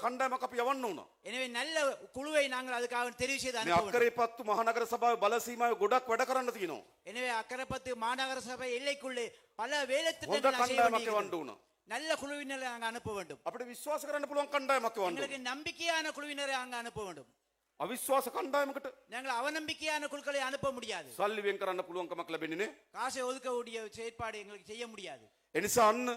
කණ්ඩායමක් අපි යවන්න ඕන. எனவே நல்ல குழுவை நாங்கள் அதுக்காக தெரிவு செய்து මේ அனுப்ப வேண்டும். අක්කරේ පත්තු මහනගර සභාවේ බල සීමාවේ ගොඩක් වැඩ කරන්න තියෙනවා. எனவே அக்கரைப்பத்து மாநகர சபை எல்லைக்குள்ளே பல வேலை හොඳ திட்டங்கள் செய்ய කණ්ඩායමක් வேண்டியிருக்கிறது. යවන්න ඕන. நல்ல குழுவினரை அங்க அனுப்ப வேண்டும் අපිට විශ්වාස කරන්න පුළුවන් කණ්ඩායමක් යවන්න ඕන. எங்களுக்கு நம்பிக்கையான குழுவினரை அங்க அனுப்ப வேண்டும் අවිශ්වාස කණ්ඩායමකට நாங்கள் அவநம்பிக்கையான குழுக்களை அனுப்ப முடியாது සල්ලි වෙන් කරන්න පුළුවන්කමක් ලැබෙන්නේ නේ. காசை ஒதுக்கக்கூடிய செயற்பாடு எங்களுக்கு செய்ய முடியாது එනිසා අන්න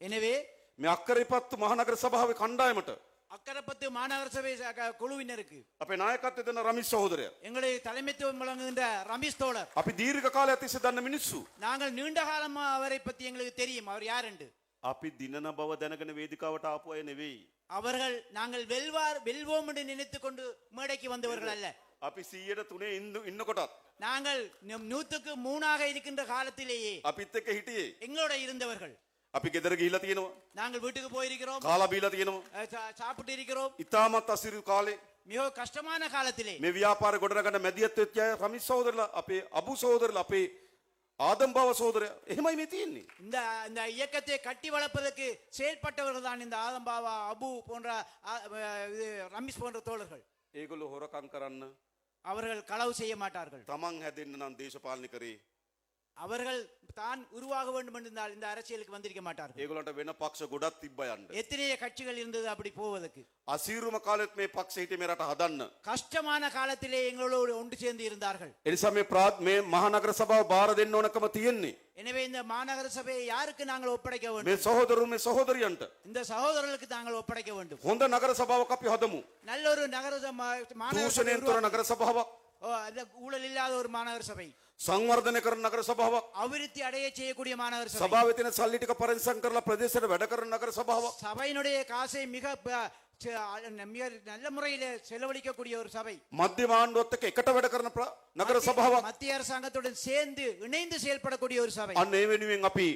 எனவே මේ අක්කරේ පත්තු මහනගර සභාවේ කණ්ඩායමට அக்கரைப்பத்து மாநகர சபை ச- க- குழுவினருக்கு අපේ නායකත්වය දෙන රමිස් සහෝදරය. எங்களுடைய தலைமைத்துவம் வழங்குகின்ற ரமேஷ் தோழர் අපි දීර්ඝ කාලයක් තිස්සේ දන්න මිනිස්සු. நாங்கள் நீண்ட காலமா அவரை பத்தி எங்களுக்கு தெரியும் அவர் யார் என்று අපි දිනන බව දැනගෙන වේදිකාවට ආපු අය නෙවෙයි. அவர்கள் நாங்கள் வெல்வார் வெல்வோம் என்று நினைத்துக் கொண்டு மேடைக்கு வந்தவர்கள் அல்ல අපි සීයට තුනේ ඉන්න ඉන්නකොටත් நாங்கள் நம் நூத்துக்கு மூணாக இருக்கின்ற காலத்திலேயே අපිත් එක්ක හිටියේ. எங்களோட இருந்தவர்கள் අපි ගෙදර ගිහිල්ලා තියෙනවා. நாங்கள் வீட்டுக்கு போயிருக்கிறோம் කාලා බීලා තියෙනවා. அஹ், சா- சாப்பிட்டு இருக்கிறோம் ඉතාමත් අසිරු කාලේ மிக கஷ்டமான காலத்திலே මේ ව්‍යාපාර ගොඩනගන්න මැදිහත් වෙච්ච අය රමිස් සහෝදරලා අපේ අබු සහෝදරලා අපේ ආදම්බව සහෝදරයා එහෙමයි මේ තියෙන්නේ. இந்த இந்த இயக்கத்தை கட்டி வளர்ப்பதற்கு செயல்பட்டவர்கள் தான் இந்த ஆதம்பாவா அபு போன்ற ஆ- அஹ், இது ரமேஷ் போன்ற தோழர்கள் ඒගොල්ලෝ හොරකම් කරන්න அவர்கள் களவு செய்ய மாட்டார்கள் තමන් හැදෙන්න නම් දේශපාලනය කරේ. அவர்கள் தான் உருவாக வேண்டும் என்றால் இந்த அரசியலுக்கு வந்திருக்க மாட்டார்கள். ඒගොල්ලන්ට වෙන පක්ෂ ගොඩක් තිබ්බා கட்சிகள் இருந்தது அப்படி போவதற்கு. අසීරුම කාලෙත් මේ පක්ෂ හිටියේ මේ கஷ்டமான காலத்திலே எங்களோடு ஒன்று சேர்ந்து இருந்தார்கள். එනිසා මේ ප්‍රාත් மகாநகர சபா සභාව බාර දෙන්න ඕනකම எனவே இந்த மாநகர சபையை யாருக்கு நாங்கள் ஒப்படைக்க வேண்டும்? මේ සහෝදරු මේ සහෝදරියන්ට. இந்த சகோதரர்களுக்கு நாங்கள் ஒப்படைக்க வேண்டும். හොඳ நகர සභාවක් අපි හදමු. நல்ல ஒரு நகர சபை- மாநகர சபை நகர තොර ஓ, அந்த ஊழல் இல்லாத ஒரு மாநகர சபை සංවර්ධනය කරන නගර සභාවක්. அபிவிருத்தி அடைய செய்யக்கூடிய மாநகர சபை සභාවේ තියෙන සල්ලි ටික පරිස්සම් කරලා ප්‍රදේශයට වැඩ කරන නගර සභාවක්. சபையினுடைய காசை மிக ப- ச- மிக நல்ல முறையில் செலவழிக்கக்கூடிய ஒரு சபை මධ්‍යම ආණ්ඩුවත් එක්ක එකට වැඩ කරන ප්‍ර- නගර සභාවක්. மத்திய அரசாங்கத்துடன் சேர்ந்து இணைந்து செயல்படக்கூடிய ஒரு சபை අන්න ඒ වෙනුවෙන් අපි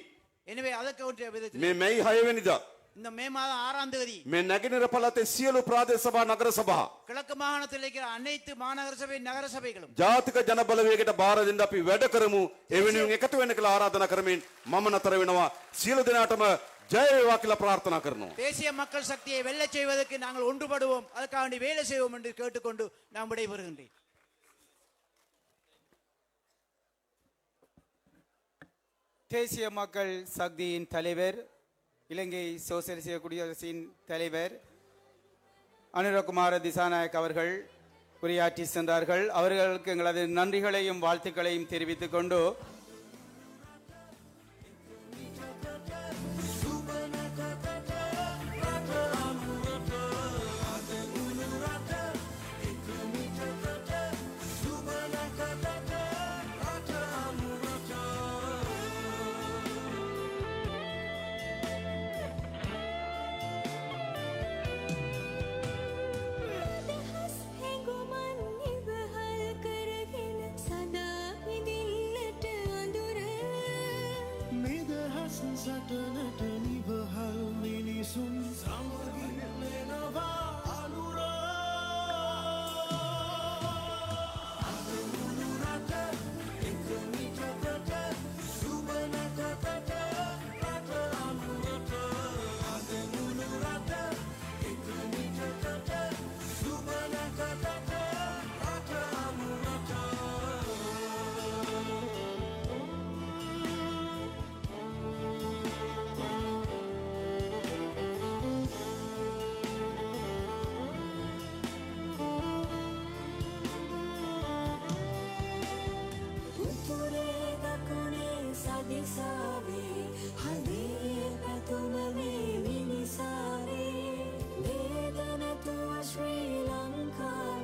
எனவே அதற்கு ஒரு விதத்தில் මේ මැයි 6 වෙනිදා இந்த மே மாதம் ஆறாம் தேதி මේ නැගෙනහිර පළාතේ සියලු ප්‍රාදේශ සභා නගර සභා கிழக்கு மாகாணத்தில் இருக்கிற அனைத்து மாநகர சபை நகர சபைகளும் ජාතික ජන බලවේගයට බාර දෙන්න අපි වැඩ කරමු. ඒ වෙනුවෙන් එකතු වෙන්න කියලා ආරාධනා කරමින් මම නතර වෙනවා. සියලු දෙනාටම ජය වේවා කියලා ප්‍රාර්ථනා කරනවා. தேசிய மக்கள் சக்தியை வெல்லச் செய்வதற்கு நாங்கள் ஒன்றுபடுவோம் அதுக்காக வேண்டி வேலை செய்வோம் என்று கேட்டுக்கொண்டு நான் விடைபெறுகின்றேன் தேசிய மக்கள் சக்தியின் தலைவர் இலங்கை சோசியலிச குடியரசின் தலைவர் அனுரகுமார திசாநாயக் அவர்கள் உரையாற்றி சென்றார்கள். அவர்களுக்கு எங்களது நன்றிகளையும் வாழ்த்துக்களையும் தெரிவித்துக் கொண்டு දකුණේ සදිසාවේ හදේ පැතුම මේ මිනිසාවේ වේදනතුව ශ්‍රී ලංකාවේ.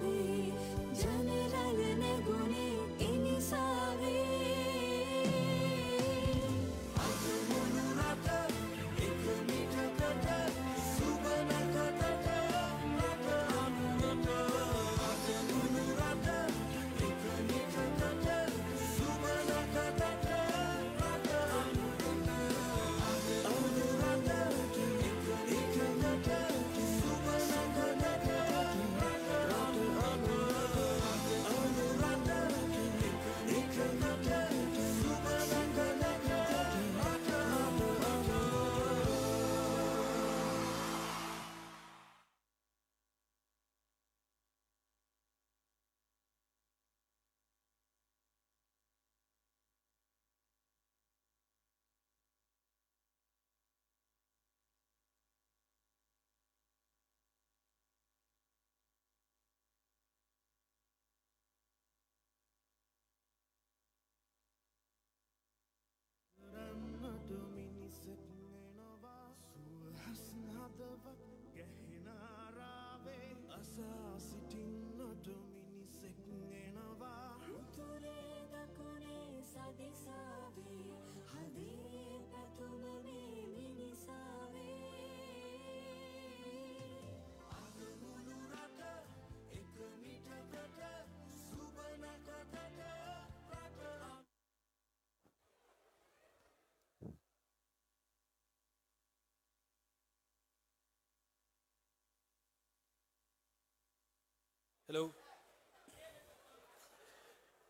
ஹலோ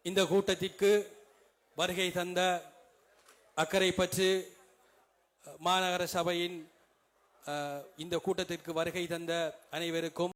இந்த கூட்டத்திற்கு வருகை தந்த அக்கறை பற்று மாநகர சபையின் இந்த கூட்டத்திற்கு வருகை தந்த அனைவருக்கும்